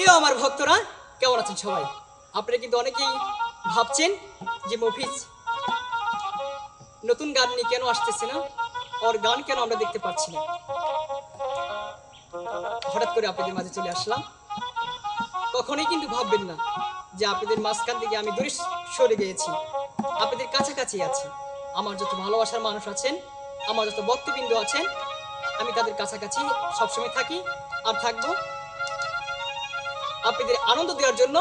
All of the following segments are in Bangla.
প্রিয় আমার ভক্তরা, কেমন আছেন সবাই? আপনারা কিন্তু অনেকেই ভাবছেন যে মফিজ নতুন গান নিয়ে কেন আসতেছে না? ওর গান কেন আমরা দেখতে পাচ্ছি না? হঠাৎ করে আপনাদের মাঝে চলে আসলাম। কখনোই কিন্তু ভাববেন না যে আপনাদের মাঝখান থেকে আমি দূরে সরে গিয়েছি। আপনাদের কাছাকাছি আছি। আমার যত ভালোবাসার মানুষ আছেন, আমার যত বক্তবিন্দু আছেন, আমি তাদের কাছাকাছি সবসময় থাকি আর থাকব। আপনাদের আনন্দ দেওয়ার জন্য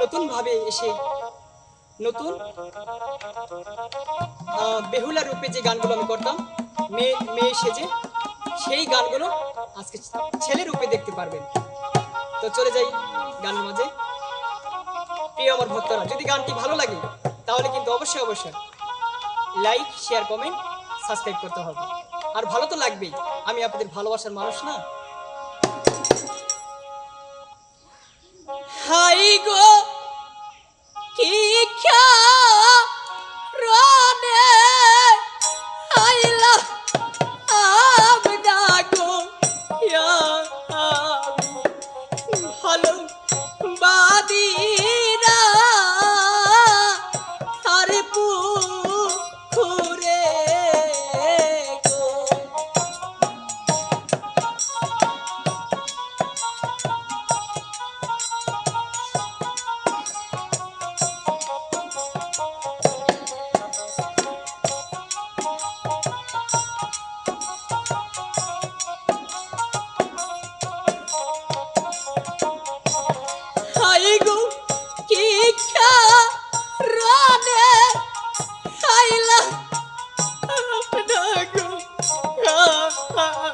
নতুন ভাবে এসে নতুন বেহুলা রূপে যে গানগুলো আমি করতাম, মেয়ে মেয়ে সেজে, সেই গানগুলো আজকে ছেলে রূপে দেখতে পারবেন। তো চলে যাই গানের মাঝে। প্রিয় আমার ভক্তরা, যদি গানটি ভালো লাগে, তাহলে কিন্তু অবশ্যই অবশ্যই লাইক, শেয়ার, কমেন্ট, সাবস্ক্রাইব করতে হবে। আর ভালো তো লাগবেই। আমি আপনাদের ভালোবাসার মানুষ না। হাই গো কি রনে আইলা আমনা গো ভালো বাদিরা আরে পুকুরে গো কি রানে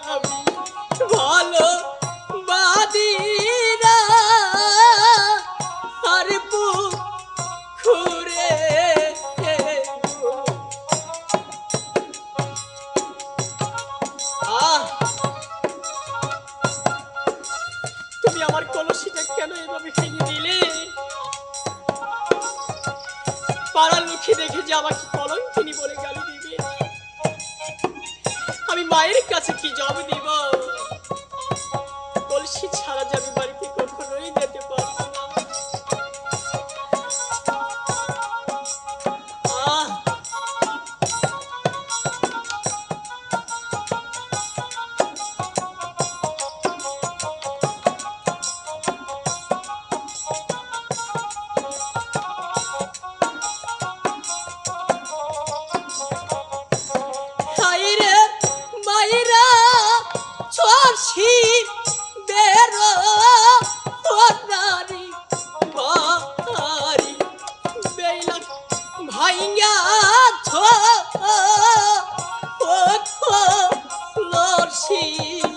আমি ভালো তুমি আমার কলসিটা কেন এভাবে ভেঙে মায়ের কাছে কি জব 你。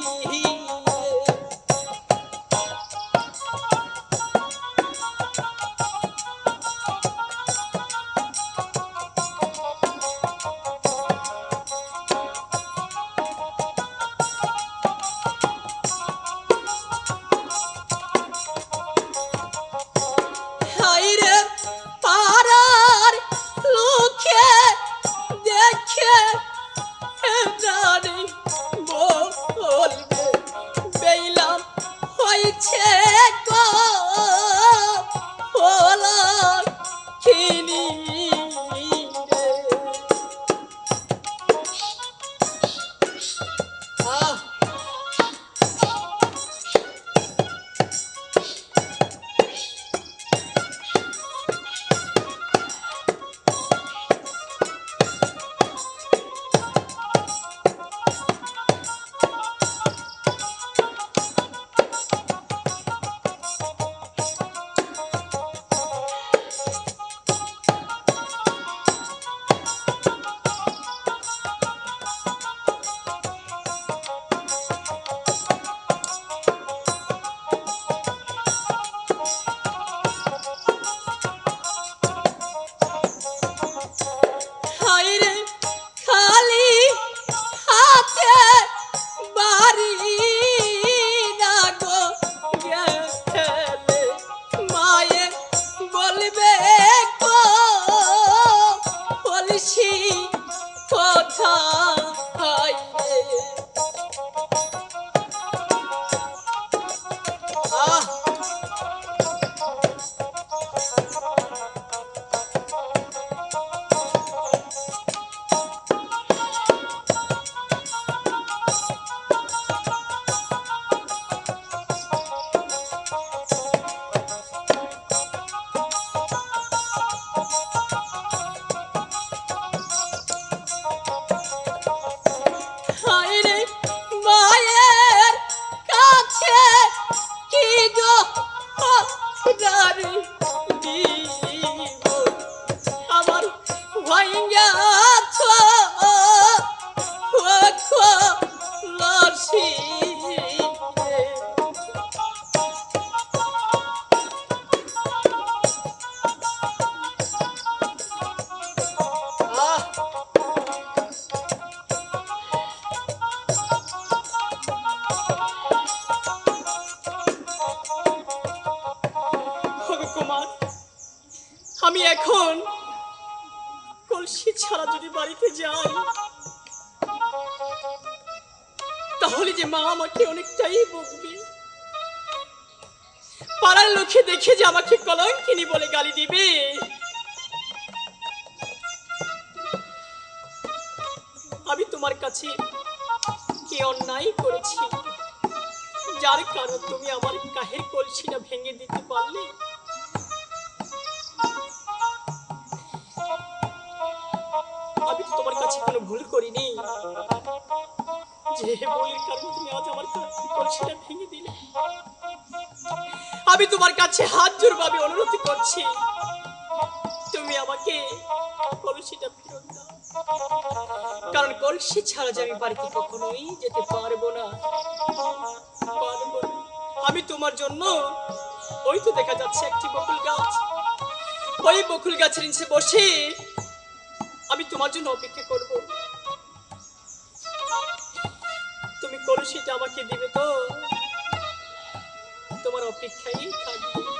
আমি এখন কলসি ছাড়া যদি বাড়িতে যাই তাহলে যে মা আমাকে অনেকটাই বকবে। পাড়ার লোকে দেখে যে আমাকে কলঙ্কিনী বলে গালি দিবে। আমি তোমার কাছে কি অন্যায় করেছি? যার কারণ তুমি আমার কাহের কলসিটা ভেঙে দিতে পারলে? আমি তোমার কাছে কোনো ভুল করিনি। আমি তোমার কাছে হাত জোরভাবে অনুরোধ করছি, তুমি আমাকে কলসিটা ফেরত কারণ কলসি ছাড়া যে আমি বাড়িতে কখনোই যেতে পারব না। আমি তোমার জন্য, ওই তো দেখা যাচ্ছে একটি বকুল গাছ। ওই বকুল গাছের নিচে বসে আমি তোমার জন্য অপেক্ষা করব। কলসিটা আমাকে দিবে তো। তোমার অপেক্ষাই থাকবে।